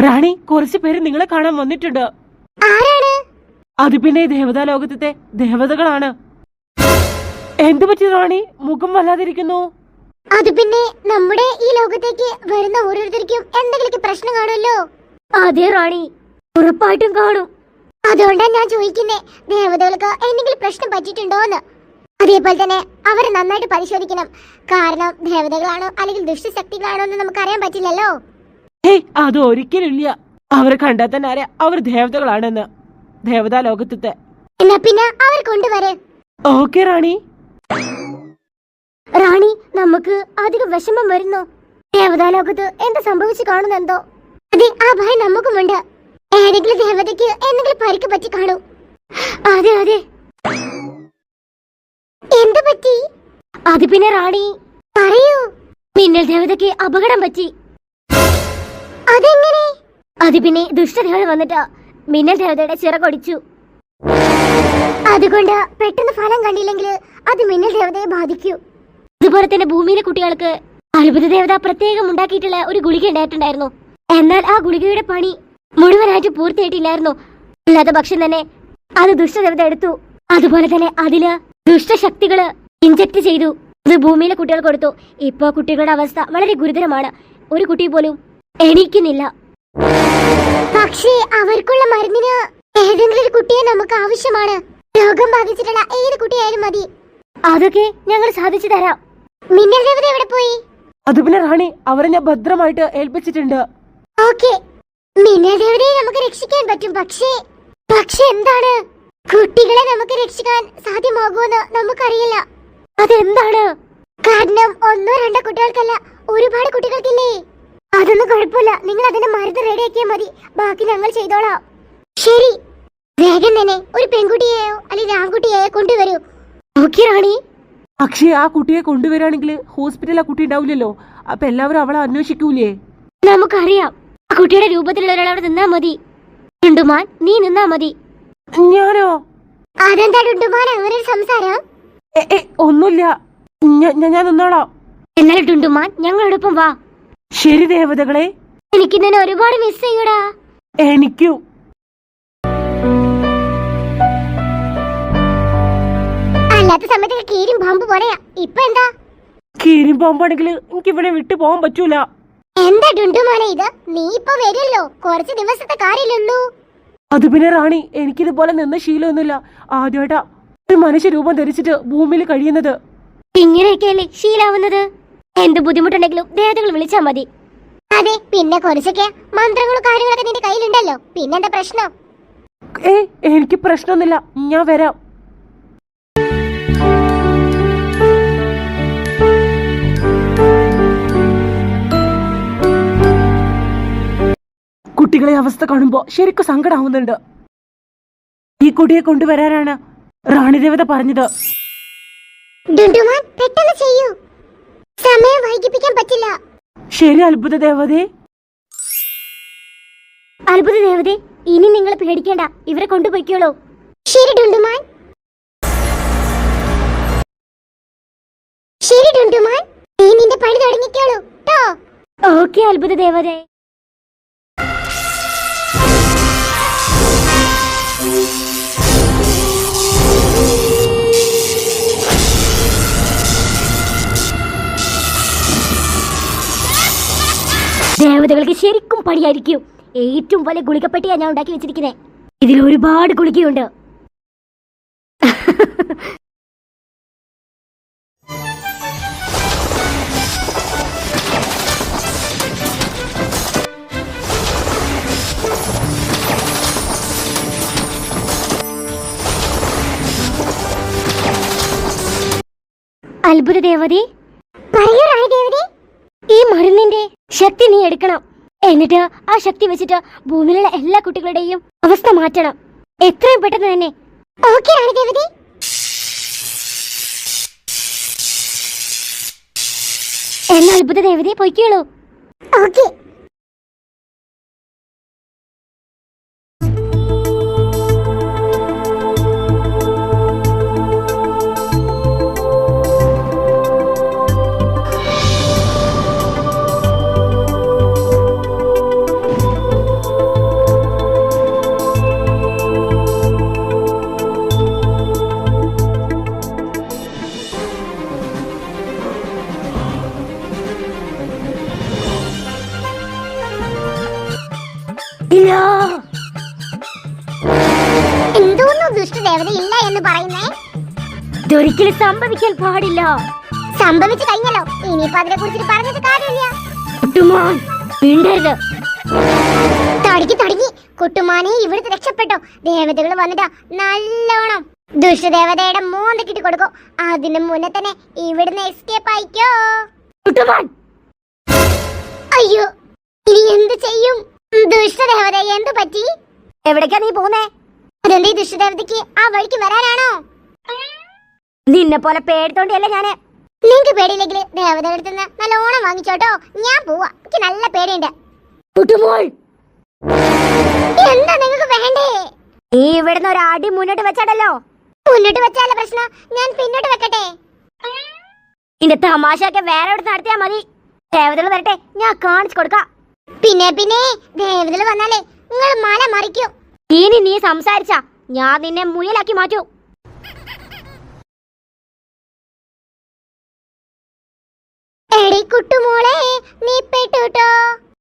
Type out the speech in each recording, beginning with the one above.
റാണി കുറച്ചു പേര് നിങ്ങളെ കാണാൻ വന്നിട്ടുണ്ട്. അത് പിന്നെ ദേവതാ ലോകത്തെ ദേവതകളാണ്. എന്തു പറ്റി റാണി? മുഖം വല്ലാതിരിക്കുന്നു. അത് പിന്നെ നമ്മുടെ ഈ ലോകത്തേക്ക് വരുന്ന ഓരോരുത്തർക്കും എന്തെങ്കിലും പ്രശ്നം കാണുമല്ലോ? അതെ റാണി ഉറപ്പായിട്ടും കാണും. അതുകൊണ്ടാണ് ഞാൻ ചോദിക്കുന്നേ ദേവതകൾക്ക് എന്തെങ്കിലും പ്രശ്നം പറ്റിയിട്ടുണ്ടോന്ന്? അതേപോലെ തന്നെ അവരെ നന്നായിട്ട് പരിശോധിക്കണം. കാരണം ദേവതകളാണോ അല്ലെങ്കിൽ ദുഷ്ടശക്തികളാണോ എന്ന് നമുക്ക് അറിയാൻ പറ്റില്ലല്ലോ? ഹേയ് അത് ഒരിക്കലില്ല അവരെ കണ്ടാൽ തന്നെ ആരെ അവർ ദേവതകളാണെന്ന്. ദേവതാ ലോകത്തെ എന്നാ പിന്നെ അവർ കൊണ്ടുവരെ. ഓക്കെ റാണി. റാണി നമുക്ക് അധികം വിഷമം വരുന്നു. ദേവതാ ലോകത്ത് എന്ത് സംഭവിച്ചു കാണുന്നെന്തോ. അതെ ആ ഭയം നമുക്കുമുണ്ട്. ഏതെങ്കിലും ദേവതയ്ക്ക് എന്തെങ്കിലും പരിക്ക് പറ്റി കാണൂ. അതെ അതെ. എന്ത് പറ്റി? അത് പിന്നെ റാണി പറയൂ. മിന്നൽ ദേവതയ്ക്ക് അപകടം പറ്റി. അതെങ്ങനെ? അത് പിന്നെ ദുഷ്ടദേവത വന്നിട്ട് മിന്നൽ ദേവതയുടെ ചിറകൊടിച്ചു അതുകൊണ്ട് പെട്ടെന്ന് ഫലം കണ്ടില്ലെങ്കിൽ അത് മിന്നൽ ദേവതയെ ബാധിക്കൂ. അതുപോലെ തന്നെ ഭൂമിയിലെ കുട്ടികൾക്ക് അത്ഭുത ദേവത പ്രത്യേകം ഉണ്ടാക്കിയിട്ടുള്ള ഒരു ഗുളിക ഉണ്ടായിട്ടുണ്ടായിരുന്നു. എന്നാൽ ആ ഗുളികയുടെ പണി മുഴുവനായിട്ട് പൂർത്തിയായിട്ടില്ലായിരുന്നു. അല്ലാത്ത പക്ഷം തന്നെ അത് ദുഷ്ടദേവത എടുത്തു. അതുപോലെ തന്നെ അതിൽ ദുഷ്ടശക്തികൾ ഇഞ്ചക്ട് ചെയ്തു. അത് ഭൂമിയിലെ കുട്ടികൾ കൊടുത്തു. ഇപ്പോ കുട്ടികളുടെ അവസ്ഥ വളരെ ഗുരുതരമാണ്. ഒരു കുട്ടി പോലും എണീക്കുന്നില്ല പക്ഷേ അവർക്കുള്ള മരുന്നിന് ഏതെങ്കിലും ഒരു കുട്ടിയെ നമുക്ക് ആവശ്യമാണ്. രോഗം ബാധിച്ചിട്ടുള്ള ഏത് കുട്ടിയായാലും മതി. അതൊക്കെ ഞങ്ങൾ സാധിച്ചു തരാം. മിന്നൽ ദേവത എവിടെ പോയി? അത് പിന്നെ റാണി അവരെ ഞാൻ ഭദ്രമായിട്ട് ഏൽപ്പിച്ചിട്ടുണ്ട്. ഓക്കെ. മിന്നൽ ദേവതയെ നമുക്ക് രക്ഷിക്കാൻ പറ്റും പക്ഷേ പക്ഷെ എന്താണ്? കുട്ടികളെ നമുക്ക് രക്ഷിക്കാൻ സാധ്യമാകുമെന്ന് നമുക്കറിയില്ല. അതെന്താണ്? കാരണം ഒന്നോ രണ്ടോ കുട്ടികൾക്കല്ല ഒരുപാട് കുട്ടികൾക്കില്ലേ? അതൊന്നും കുഴപ്പമില്ല. നിങ്ങൾ അതിന്റെ മരുന്ന് റെഡിയാക്കിയാൽ മതി. ബാക്കി ഞങ്ങൾ ചെയ്തോളാം. ശരി. വേഗം തന്നെ. ഒരു പെൺകുട്ടിയെയോ അല്ലെങ്കിൽ ആൺകുട്ടിയെയോ കൊണ്ടുവരൂ. ഓക്കെ റാണി. പക്ഷേ ആ കുട്ടിയെ കൊണ്ടുവരാണെങ്കിൽ ഹോസ്പിറ്റലിൽ ആ കുട്ടി ഉണ്ടാവില്ലല്ലോ. അപ്പൊ എല്ലാവരും അവളെ അന്വേഷിക്കൂലേ? നമുക്കറിയാം. ആ കുട്ടിയുടെ രൂപത്തിലുള്ള ഒരാൾ അവിടെ നിന്നാ മതി. ഉണ്ടുമാൻ നീ നിന്നാ മതി. ഞാനോ? അതെന്താ ടുണ്ടുമാൻ? അങ്ങനെ ഒരു സംസാരം? ഒന്നുമില്ല. ഞാൻ നിന്നോളാം. എന്നാൽ ടുണ്ടുമാൻ ഞങ്ങളോടൊപ്പം വാ. ശരി ദേവതകളെ. എനിക്ക് നിന്നെ ഒരുപാട് മിസ് ചെയ്യൂടാ. എനിക്കും. അല്ലാത്ത സമയത്ത് കീരും പാമ്പ് പോലെയാ. ഇപ്പൊ എന്താ? കീരി ആണെങ്കിൽ എനിക്ക് ഇവിടെ വിട്ടു പോകാൻ പറ്റൂല. എന്താ ഡുണ്ടുമാനെ ഇത്? നീ ഇപ്പൊ വരുമല്ലോ കുറച്ച് ദിവസത്തെ കാര്യമില്ലുള്ളൂ അത് പിന്നെ റാണി എനിക്കിതുപോലെ നിന്ന ശീലമൊന്നുമില്ല. ആദ്യമായിട്ടാ ഒരു മനുഷ്യ രൂപം ധരിച്ചിട്ട് ഭൂമിയിൽ കഴിയുന്നത്. ഇങ്ങനെയൊക്കെയല്ലേ ശീലാവുന്നത്? എന്ത് ബുദ്ധിമുട്ടുണ്ടെങ്കിലും ദേവതകൾ വിളിച്ചാ മതി. അതെ പിന്നെ കുറച്ചൊക്കെ മന്ത്രങ്ങളും കാര്യങ്ങളൊക്കെ നിന്റെ കയ്യിലുണ്ടല്ലോ. പിന്നെന്താ പ്രശ്നം? ഏ എനിക്ക് പ്രശ്നമൊന്നുമില്ല. ഞാൻ വരാം. കുട്ടികളെ അവസ്ഥ കാണുമ്പോ ശരിക്കും സങ്കടാവുന്നുണ്ട്. ഈ കുട്ടിയെ കൊണ്ടുവരാനാണ് റാണി ദേവത പറഞ്ഞത്. പെട്ടെന്ന് ചെയ്യൂ. സമയം വൈകിപ്പിക്കാൻ പറ്റില്ല. ശരി അത്ഭുത ദേവതേ. അത്ഭുത ദേവതേ ഇനി നിങ്ങൾ പേടിക്കേണ്ട. ഇവരെ കൊണ്ടുപോയിക്കോളൂ. ശരി ഡുണ്ടുമാൻ ശരി ഡുണ്ടുമാൻ നീ നിന്റെ പണി തുടങ്ങിക്കോളൂ. ഓക്കെ അത്ഭുത ദേവതേ. ദേവതകൾക്ക് ശരിക്കും പണിയായിരിക്കും. ഏറ്റവും വലിയ ഗുളികപ്പെട്ടിയാ ഞാൻ ഉണ്ടാക്കി വെച്ചിരിക്കുന്നത് ഇതിൽ ഒരുപാട് ഗുളികയുണ്ട്. അത്ഭുത ദേവതി. പറയൂ റാണി ദേവതേ. ഈ മരുന്നിന്റെ ശക്തി നീ എടുക്കണം. എന്നിട്ട് ആ ശക്തി വെച്ചിട്ട് ഭൂമിയിലുള്ള എല്ലാ കുട്ടികളുടെയും അവസ്ഥ മാറ്റണം. എത്രയും പെട്ടെന്ന് തന്നെ. ഓക്കെ റാണി ദേവതേ എന്നാ അത്ഭുത ദേവതയെ പൊയ്ക്കോളൂ ഓക്കെ. ഇതൊരിക്കലും സംഭവിക്കാൻ പാടില്ല. സംഭവിച്ചു കഴിഞ്ഞല്ലോ. ഇനിയിപ്പോ അതിനെ കുറിച്ച് പറഞ്ഞിട്ട് കാര്യമില്ല. കുട്ടുമാൻ മിണ്ടരുത്. തടക്കി തടക്കി കുട്ടുമാനെ ഇവിടുത്തെ രക്ഷപ്പെട്ടോ. ദേവതകൾ വന്നിട്ടാ നല്ലോണം. ദുഷ്ടദേവതയുടെ കിട്ടി കൊടുക്കോ. അതിന് മുന്നേ തന്നെ ഇവിടുന്ന് എസ്കേപ്പ് ആയിക്കോ. കുട്ടുമാൻ! അയ്യോ ഇനി എന്ത് ചെയ്യും? ദുഷ്ടദേവത എന്ത് പറ്റി? എവിടേക്കാ നീ പോന്നേ? അതെന്തേ ദുഷ്ടദേവതയ്ക്ക് ആ വഴിക്ക് വരാനാണോ? നിന്നെ പോലെ പേടിത്തോണ്ടിയല്ല ഞാൻ? നിങ്ങക്ക് പേടിയില്ലെങ്കിൽ ദേവതയുടെ അടുത്ത് നിന്ന് നല്ലോണം വാങ്ങിച്ചോട്ടോ. ഞാൻ പോവാ. എനിക്ക് നല്ല പേടിയുണ്ട്. കുട്ടുമോൾ എന്താ നിങ്ങൾക്ക് വേണ്ടേ? നീ ഇവിടുന്ന് ഒരു അടി മുന്നോട്ട് വെച്ചാടല്ലോ. മുന്നോട്ട് വെച്ചാലേ പ്രശ്നം? ഞാൻ പിന്നോട്ട് വെക്കട്ടെ. നിന്റെ തമാശയൊക്കെ വേറെ ഇവിടെ നടത്തിയാ മതി. ദേവതകൾ വരട്ടെ ഞാൻ കാണിച്ചു കൊടുക്കാം. പിന്നെ പിന്നെ ദേവതകൾ വന്നാലേ നിങ്ങൾ മല മറിക്കൂ. ഇനി നീ സംസാരിച്ച ഞാൻ നിന്നെ മുയലാക്കി മാറ്റൂ. എടി കുട്ടുമോളെ നീ പെട്ടുട്ടോ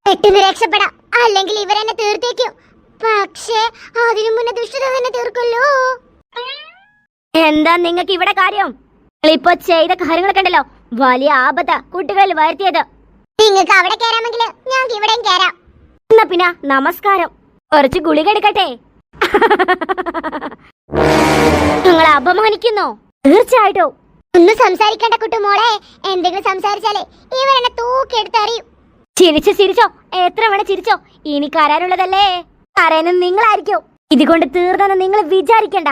പെട്ടെന്ന് രക്ഷപ്പെടാം. അല്ലെങ്കിൽ ഇവരെന്നെ തീർത്തേക്കും. പക്ഷേ അതിനു മുന്നേ ദുഷ്ടത തന്നെ തീർക്കല്ലോ എന്താ നിങ്ങൾക്ക് ഇവിടെ കാര്യം? ഇപ്പൊ ചെയ്ത കാര്യങ്ങളൊക്കെ ഉണ്ടല്ലോ. വലിയ ആപത്ത കുട്ടികളിൽ വരുത്തിയത്. നിങ്ങൾക്ക് അവിടെ കയറാമെങ്കിൽ ഞങ്ങൾക്ക് ഇവിടെയും കയറാം. എന്നാ പിന്നെ നമസ്കാരം. കുറച്ച് ഗുളിക എടുക്കട്ടെ? നിങ്ങൾ അപമാനിക്കുന്നോ. തീർച്ചയായിട്ടും. ഒന്നും സംസാരിക്കണ്ട കുട്ടുമോളെ എന്തെങ്കിലും സംസാരിച്ചാലേ ഇവരെന്നെ തൂക്കിയെടുത്തറിയും. ചിരിച്ചോ ചിരിച്ചോ. എത്ര വേണേ ചിരിച്ചോ? ഇനി കരാനുള്ളതല്ലേ കരയനും നിങ്ങളായിരിക്കും. ഇതുകൊണ്ട് തീർന്നെന്ന് നിങ്ങൾ വിചാരിക്കണ്ട.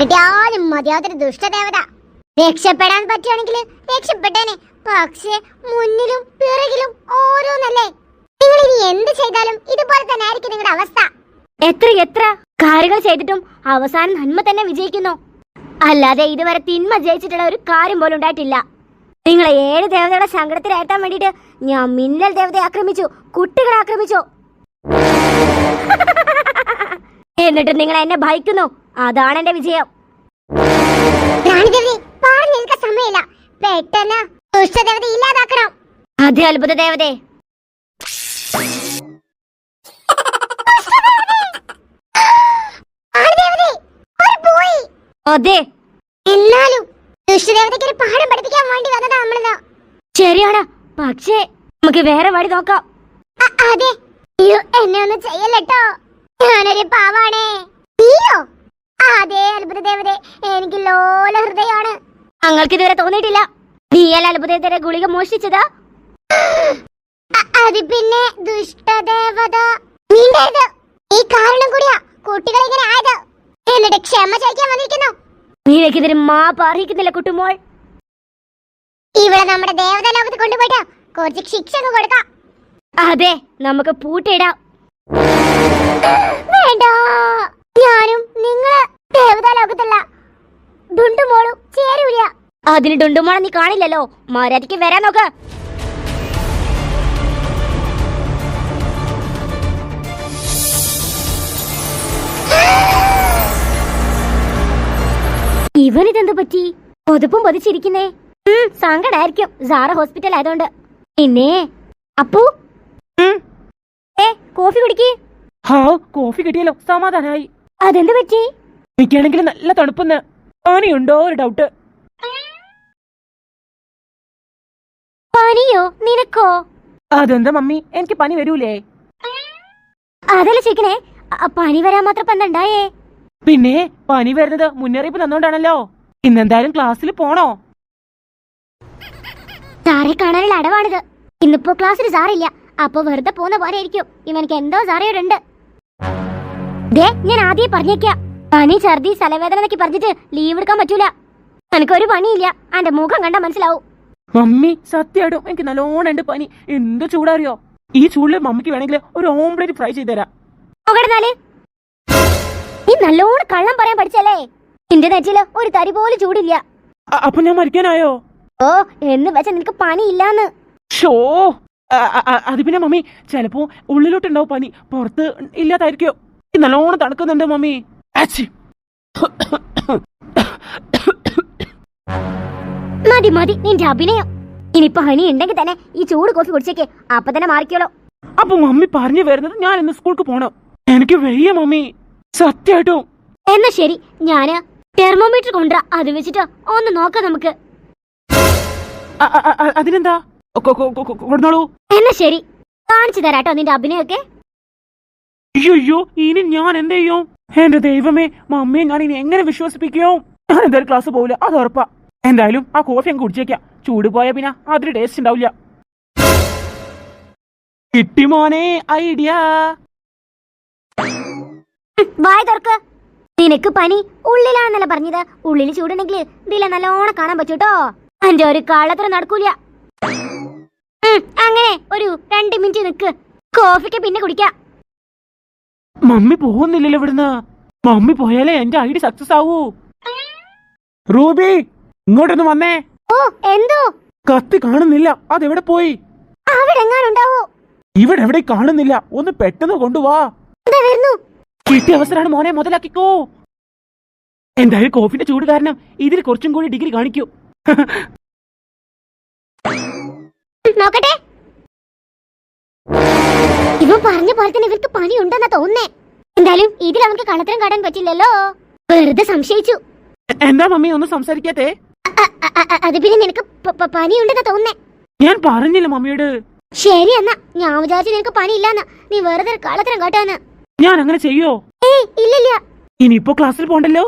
കിട്ടിയാലും മതിയാത്തൊരു ദുഷ്ടദേവത. രക്ഷപ്പെടാൻ പറ്റുവാണെങ്കിൽ രക്ഷപ്പെട്ടേനെ. പക്ഷേ മുന്നിലും പിറകിലും ഓരോന്നല്ലേ. നിങ്ങൾ ഇനി എന്ത് ചെയ്താലും ഇതുപോലെ തന്നെ ആയിരിക്കും നിങ്ങളുടെ അവസ്ഥ. എത്ര എത്ര കാര്യങ്ങൾ ചെയ്തിട്ടും അവസാനം നന്മ തന്നെ വിജയിക്കുന്നു. അല്ലാതെ ഇതുവരെ തിന്മ ജയിച്ചിട്ടുള്ള ഒരു കാര്യം പോലും ഉണ്ടായിട്ടില്ല. നിങ്ങളെ ഏഴ് ദേവതയുടെ സങ്കടത്തിലാഴ്ത്താൻ വേണ്ടിയിട്ട് ഞാൻ മിന്നൽ ദേവതയെ ആക്രമിച്ചു കുട്ടികളെ ആക്രമിച്ചു. എന്നിട്ട് നിങ്ങൾ എന്നെ ഭയക്കുന്നു. അതാണ് എന്റെ വിജയം. സമയമില്ല. പെട്ടെന്ന് ദുഷ്ടദേവത ഇല്ലാതാക്കണം. അതെ അത്ഭുത ദേവതേ അതെ. എന്നാലും ദുഷ്ടദേവതയ്ക്ക് ഒരു പാഠം പഠിപ്പിക്കാൻ വേണ്ടി വന്നതാ നമ്മളിതാ. ശരിയാണ്. പക്ഷേ നമുക്ക് വേറെ വഴി നോക്കാം. അതെ. അയ്യോ എന്നെ ഒന്നും ചെയ്യല്ലോ ഞാനൊരു പാവാണേ. നീയോ അതെ അത്ഭുത ദേവതേ എനിക്ക് ലോല ഹൃദയമാണ്. ഞങ്ങൾക്ക് ഇതുവരെ തോന്നിയിട്ടില്ല. നീയല്ല അത്ഭുതത്തിന്റെ ഗുളിക മോഷ്ടിച്ചതാ? അത് പിന്നെ ദുഷ്ടദേവത. നീണ്ടത് ഈ കാരണം കൂടിയാ കുട്ടികളെ ഇങ്ങനെ ആയത്. എന്നിട്ട് ക്ഷമ ചോദിക്കാൻ വന്നിരിക്കുന്നു. നിനക്കിതിന് മാപ്പ് അറിയിക്കുന്നില്ല കുട്ടുമോൾ. ഇവിടെ നമ്മുടെ ദേവത ലോകത്ത് കൊണ്ടുപോയിട്ട് കുറച്ച് ശിക്ഷ അങ്ങ് കൊടുക്കാം. അതെ നമുക്ക് പൂട്ടിയിടാം. വേണ്ട. ഞാനും നിങ്ങൾ ദേവതാ ലോകത്തല്ല ഡുണ്ടുമോളും ചേരൂല. അതിന് ഡുണ്ടുമോളെ നീ കാണില്ലല്ലോ. മര്യാദയ്ക്ക് വരാൻ നോക്ക്. ഇവനിതെന്ത് പറ്റി? പൊതുപ്പും പൊതിച്ചിരിക്കുന്നേ സങ്കടായിരിക്കും. സാറ ഹോസ്പിറ്റൽ ആയതുകൊണ്ട്. പിന്നെ? അപ്പു. ഏ കോഫി കുടിക്ക്. ഹാവ് കോഫി കിട്ടിയല്ലോ. സമാധാനായി. അതെന്ത് പറ്റി? എനിക്കാണെങ്കിൽ നല്ല തണുപ്പെന്ന്. പനിയുണ്ടോ? ഒരു ഡൗട്ട് പനിയോ? നിനക്കോ? അതെന്താ മമ്മി? എനിക്ക് പനി വരൂലേ. അതല്ല ചോദിക്കണേ. അ- പനി വരാൻ മാത്രം ഉണ്ടായേ? പിന്നെ പനി വരുന്നത് മുന്നറിയിപ്പ് തന്നോണ്ടാണല്ലോ. ഇന്നെന്തായാലും ക്ലാസ്സിൽ പോണോ? സാറെ കാണാനുള്ള അടവാണിത്. ഇന്നിപ്പോ ക്ലാസ്സിൽ സാറില്ല. അപ്പൊ വെറുതെ പോകുന്ന പോലെ ആയിരിക്കും ഇവനക്ക് എന്തോ സാറയോടുണ്ട്. ദേ ഞാൻ ആദ്യം പറഞ്ഞേക്കാം. പനി ഛർദി തലവേദന എന്നൊക്കെ പറഞ്ഞിട്ട് ലീവ് എടുക്കാൻ പറ്റൂല. എനിക്കൊരു പണിയില്ല. എന്റെ മുഖം കണ്ടാ മനസ്സിലാവും. മമ്മി സത്യമായിട്ടും എനിക്ക് നല്ലോണം ഉണ്ട് പനി. എന്ത് ചൂടാറിയോ? ഈ ചൂടിൽ മമ്മിക്ക് വേണമെങ്കിൽ ഒരു ഓംപ്ലേറ്റ് ഫ്രൈ ചെയ്തുതരാം. തരാം നല്ലോണം കള്ളം പറയാൻ പഠിച്ചല്ലേ? നിന്റെ നെറ്റിൽ ഒരു തരി പോലും ചൂടില്ല. അപ്പൊ ഞാൻ മരിക്കാനായോ? ഓ എന്ന് വെച്ച നിനക്ക് പണിയില്ലാന്ന്. ഷോ! അത് പിന്നെ മമ്മി ചിലപ്പോ ഉള്ളിലോട്ടുണ്ടാവും പനി. പുറത്ത് ഇല്ലാതായിരിക്കോ? നല്ലോണം തണുക്കുന്നുണ്ട് മമ്മി. മതി മതി നിന്റെ അഭിനയം. ഇനി പനി ഉണ്ടെങ്കിൽ തന്നെ ഈ ചൂട് കോഫി കുടിച്ചേക്ക്. അപ്പൊ തന്നെ മാറിക്കോളൂ. അപ്പൊ മമ്മി പറഞ്ഞു വരുന്നത് ഞാൻ ഇന്ന് സ്കൂൾക്ക് പോണം. എനിക്ക് വയ്യ മമ്മി. സത്യമായിട്ടും. എന്നാ ശരി ഞാൻ തെർമോമീറ്റർ കൊണ്ടുവരാ. അത് വെച്ചിട്ട് ഒന്ന് നോക്കാം നമുക്ക്. അതിനെന്താ? കൊ- കൊ- കൊ- കൊ- കൊടുന്നോളൂ എന്നാ ശരി കാണിച്ചു തരാട്ടോ നിന്റെ അഭിനയൊക്കെ അയ്യോ ഇനി ഞാൻ എന്ത് ചെയ്യും? എന്റെ ദൈവമേ മമ്മിയെ ഞാൻ ഇനി എങ്ങനെ വിശ്വസിപ്പിക്കും? ഞാൻ എന്തായാലും ക്ലാസ് പോവില്ല അത് ഉറപ്പാ. എന്തായാലും ആ കോഫി അങ്ങ് കുടിച്ചേക്കാം. ചൂട് പോയാ പിന്നെ അതിന് ടേസ്റ്റ് ഉണ്ടാവില്ല. കിട്ടിമോനെ ഐഡിയ വായ തുറക്ക്. നിനക്ക് പനി ഉള്ളിലാണെന്നല്ല പറഞ്ഞത്. ഉള്ളിൽ ചൂടുണ്ടെങ്കിൽ ഇതിലെ നല്ലോണം കാണാൻ പറ്റൂട്ടോ എന്റെ ഒരു കാളത്ര നടക്കൂല. അങ്ങനെ ഒരു രണ്ട് മിനിറ്റ് നിക്ക്. കോഫിക്ക് പിന്നെ കുടിക്കാം. മമ്മി പോകുന്നില്ലല്ലോ ഇവിടുന്ന്. മമ്മി പോയാലേ എന്റെ ഐഡി സക്സസ് ആവൂ. റൂബി ഇങ്ങോട്ടൊന്ന് വന്നേ. ഓ എന്തോ? കത്തി കാണുന്നില്ല. അതെവിടെ പോയി? അവിടെ എങ്ങാനുണ്ടാവോ ഇവിടെ എവിടെ കാണുന്നില്ല. ഒന്ന് പെട്ടെന്ന് കൊണ്ടുവാ. എന്താ വരുന്നു? കിട്ടിയ അവസരമാണ് മോനെ മുതലാക്കിക്കോ. എന്തായാലും കോഫിന്റെ ചൂട് കാരണം ഇതിൽ കുറച്ചും കൂടി ഡിഗ്രി കാണിക്കൂ. നോക്കട്ടെ. ഇവൻ പറഞ്ഞ പോലെ തന്നെ ഇവർക്ക് പണി ഉണ്ടെന്നാ തോന്നുന്നേ. എന്തായാലും ഇതിൽ അവർക്ക് കള്ളത്തരം കാട്ടാൻ പറ്റില്ലല്ലോ. വെറുതെ സംശയിച്ചു. എന്താ മമ്മി ഒന്ന് സംസാരിക്കാത്തേ? അത് പിന്നെ നിനക്ക് പനിയുണ്ടെന്നാ തോന്നുന്നേ. ഞാൻ പറഞ്ഞില്ല മമ്മിയോട്. ശരി എന്നാ ഞാൻ വിചാരിച്ചു നിനക്ക് പണിയില്ലെന്നാ. നീ വെറുതെ കള്ളത്തരം കാട്ടാന്ന് ഞാൻ അങ്ങനെ ചെയ്യോ ഇല്ലില്ല. ഇനിയിപ്പോ ക്ലാസ്സിൽ പോണ്ടല്ലോ?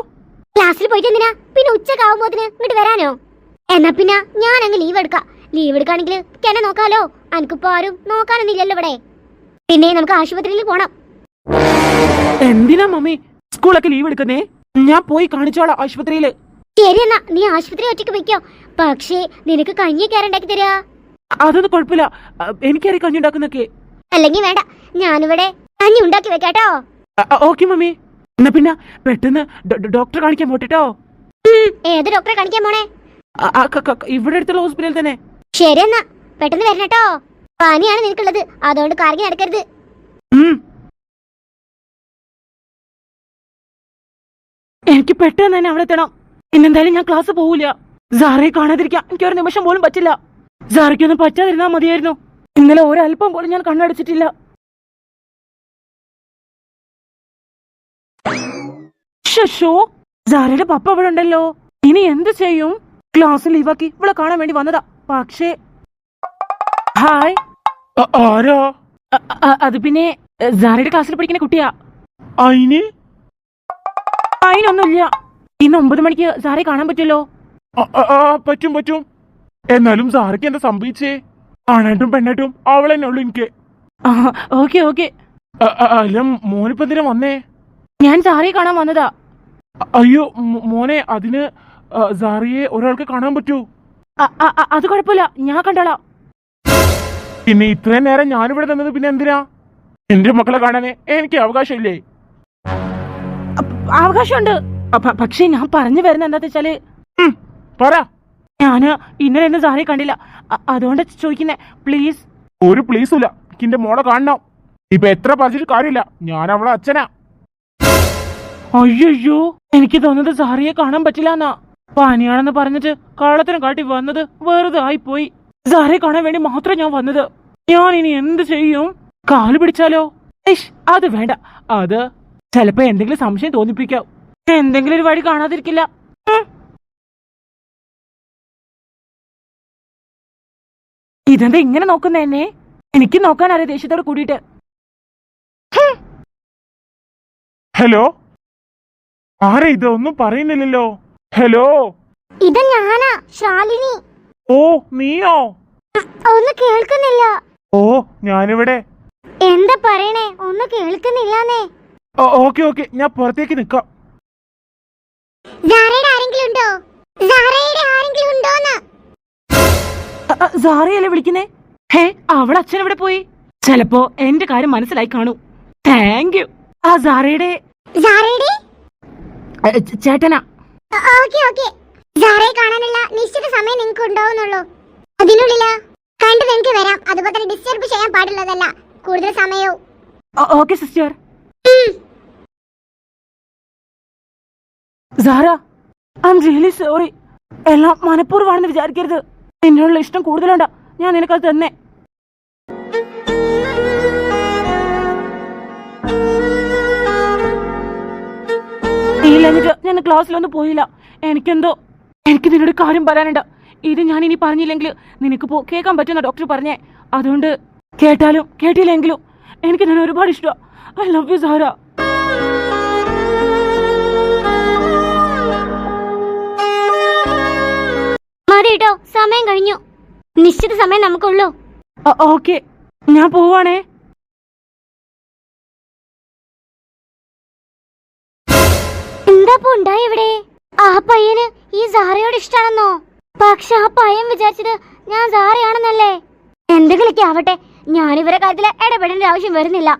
ക്ലാസ്സിൽ പോയിട്ട് എന്തിനാ? പിന്നെ ഉച്ചക്കാവുമ്പോത്തിന് ഇങ്ങോട്ട് വരാനോ? എന്നാ പിന്നെ ഞാൻ അങ്ങ് ലീവ് എടുക്കാം. ലീവ് എടുക്കാണെങ്കിൽ കെന്നെ നോക്കാലോ. എനിക്കിപ്പോ ആരും നോക്കാനൊന്നുമില്ലല്ലോ ഇവിടെ. പിന്നെ നമുക്ക് ആശുപത്രിയിൽ പോണം. എന്തിനാ മമ്മി? സ്കൂളൊക്കെ ലീവ് എടുക്കുന്നേ? ഞാൻ പോയി കാണിച്ചോളാം ആശുപത്രിയിൽ ശരി എന്നാ നീ ആശുപത്രി ഒറ്റയ്ക്ക് വെക്കോ പക്ഷേ നിനക്ക് കഞ്ഞി കയറുണ്ടാക്കി തരാ? അതൊന്നും കുഴപ്പമില്ല. എനിക്കറി എനിക്കറിയാം കഞ്ഞി ഉണ്ടാക്കുന്നൊക്കെ അല്ലെങ്കിൽ വേണ്ട. ഞാനിവിടെ കഞ്ഞി ഉണ്ടാക്കി വെക്കാട്ടോ ഓക്കെ മമ്മി. എന്നാ പിന്നെ പെട്ടെന്ന് ഡോക്ടറെ കാണിക്കാൻ പോട്ടെട്ടോ ഏത് ഡോക്ടറെ കാണിക്കാൻ പോണേ? ഇവിടെ അടുത്തുള്ള ഹോസ്പിറ്റലിൽ തന്നെ. ശരി എന്നാ പെട്ടെന്ന് വരണട്ടോ പനിയാണ് നിനക്കുള്ളത് അതുകൊണ്ട് കറങ്ങി നടക്കരുത്. എനിക്ക് പെട്ടെന്ന് തന്നെ അവിടെ എത്തണം. ഇന്നെന്തായാലും ഞാൻ ക്ലാസ് പോവില്ല സാറേ കാണാതിരിക്കാം എനിക്ക് ഒരു നിമിഷം പോലും പറ്റില്ല. സാറയ്ക്കൊന്നും പറ്റാതിരുന്നാ മതിയായിരുന്നു. ഇന്നലെ ഒരല്പം പോലും ഞാൻ കണ്ണടച്ചിട്ടില്ല. ഷോ സാറയുടെ പപ്പ ഇവിടെ ഉണ്ടല്ലോ. ഇനി എന്ത് ചെയ്യും? ക്ലാസ് ലീവാക്കി ഇവിടെ കാണാൻ വേണ്ടി വന്നതാ. പക്ഷേ ഹായ്. ആരാ? അത് പിന്നെ സാറയുടെ ക്ലാസ്സിൽ പഠിക്കുന്ന കുട്ടിയാ. അയിന്? അയിനൊന്നുമില്ല. ഇന്ന് ഒമ്പത് മണിക്ക് സാറെ കാണാൻ പറ്റുമല്ലോ. പറ്റും പറ്റും. എന്നാലും സാറയ്ക്ക് എന്താ സംഭവിച്ചേ? ആണായിട്ടും പെണ്ണായിട്ടും അവൾ തന്നെ ഉള്ളു എനിക്ക്. Okay okay. അല്ല മോനിപ്പോ എന്തിനാ വന്നേ? ഞാൻ സാറെ കാണാൻ വന്നതാ. അയ്യോ മോനെ അതിന് സാറിയെ ഒരാൾക്ക് കാണാൻ പറ്റൂ? അത് കുഴപ്പമില്ല. ഞാൻ കണ്ടോളാം. പിന്നെ ഇത്രയും നേരം ഞാനിവിടെ നിന്നത് പിന്നെ എന്തിനാ? എന്റെ മക്കളെ കാണാനേ എനിക്ക് അവകാശമില്ലേ? അവകാശമുണ്ട്. പക്ഷെ ഞാൻ പറഞ്ഞു വരുന്ന എന്താ വെച്ചാൽ പറ. ഞാൻ ഇന്നലെ ഒന്നും സാറി കണ്ടില്ല. അതുകൊണ്ട് ചോദിക്കുന്നേ. പ്ലീസ്. ഒരു പ്ലീസും ഇല്ല എനിക്ക് എന്റെ മോളെ കാണണം. ഇപ്പൊ എത്ര പറഞ്ഞിട്ട് കാര്യമില്ല. ഞാൻ അവളെ അച്ഛനാ. അയ്യോ. എനിക്ക് തോന്നുന്നത് സാറിയെ കാണാൻ പറ്റില്ല എന്നാ പനിയാണെന്ന് പറഞ്ഞിട്ട് കള്ളത്തിനും കാട്ടി വന്നത് വെറുതെ ആയിപ്പോയി. സാറെ കാണാൻ വേണ്ടി മാത്രം ഞാൻ വന്നത്. ഞാൻ ഇനി എന്ത് ചെയ്യും? കാൽ പിടിച്ചാലോ? അത് വേണ്ട. അത് ചിലപ്പോ എന്തെങ്കിലും സംശയം തോന്നിപ്പിക്കാം. എന്തെങ്കിലും ഒരു വഴി കാണാതിരിക്കില്ല. ഇതെന്താ ഇങ്ങനെ നോക്കുന്ന എന്നെ? എനിക്ക് നോക്കാൻ അറിയാം ദേഷ്യത്തോട് കൂടിയിട്ട്. ഹലോ? ആരാ ഇത്? ഒന്നും പറയുന്നില്ലല്ലോ. ഹലോ? ഇത് ഞാനാ ശാലിനി. ഓ നീയോ? ഒന്ന് കേൾക്കുന്നില്ല. ഓ ഞാനിവിടെ. എന്താ പറയണേ? ഒന്ന് കേൾക്കുന്നില്ലാന്നേ. Okay okay. ഞാൻ പുറത്തേക്ക് നിക്കാം. സാറയുടെ ആരെങ്കിലും ഉണ്ടോ? സാറയുടെ ആരെങ്കിലും ഉണ്ടോന്ന്? സാറയല്ലേ വിളിക്കുന്നേ? ഹേ അവൾ അച്ഛൻ എവിടെ പോയി? ചിലപ്പോ എന്റെ കാര്യം മനസ്സിലായി കാണൂ. Thank you. ആ സാറയുടെ ചേട്ടനാ. Okay okay. സാറയെ കാണാനുള്ള നിശ്ചിത സമയം നിങ്ങൾക്ക് ഉണ്ടാവുന്നുള്ളൂ. അതിനുള്ളിൽ. കണ്ടു നിങ്ങൾക്ക് വരാം. അതുപോലെ തന്നെ ഡിസ്റ്റർബ് ചെയ്യാൻ പാടുള്ളതല്ല. കൂടുതൽ സമയവും. Okay sister. Sara I am really sorry എല്ലാം മനഃപൂർവമാണെന്ന് വിചാരിക്കരുത്. നിന്നോടുള്ള ഇഷ്ടം കൂടുതലുണ്ടാ. ഞാൻ നിനക്കത് തന്നെ. ഇല്ലഞ്ഞിട്ട് ഞാൻ ക്ലാസ്സിലൊന്നും പോയില്ല. എനിക്കെന്തോ എനിക്ക് നിന്നോട് കാര്യം പറയാനുണ്ട്. ഇത് ഞാൻ ഇനി പറഞ്ഞില്ലെങ്കിൽ നിനക്ക് പോ കേൾക്കാൻ പറ്റുന്ന ഡോക്ടർ പറഞ്ഞേ. അതുകൊണ്ട് കേട്ടാലും കേട്ടില്ലെങ്കിലും എനിക്ക് നിന്നെ ഒരുപാട് ഇഷ്ടമാണ് ഐ ലവ് യു സാര സമയം കഴിഞ്ഞു. നിശ്ചിത സമയം നമുക്കുള്ളൂ. ഓക്കെ. ഞാൻ പോവാണേ. ഉണ്ടായി ഇവിടെ? ആ പയ്യന് ഈ സാറയോട് ഇഷ്ടാണെന്നോ? പക്ഷെ ആ പയ്യൻ വിചാരിച്ചത് ഞാൻ സാറയാണെന്നല്ലേ? എന്തെങ്കിലൊക്കെ ആവട്ടെ ഞാൻ ഇവരെ കാര്യത്തിൽ ഇടപെടേണ്ട ആവശ്യം വരുന്നില്ല.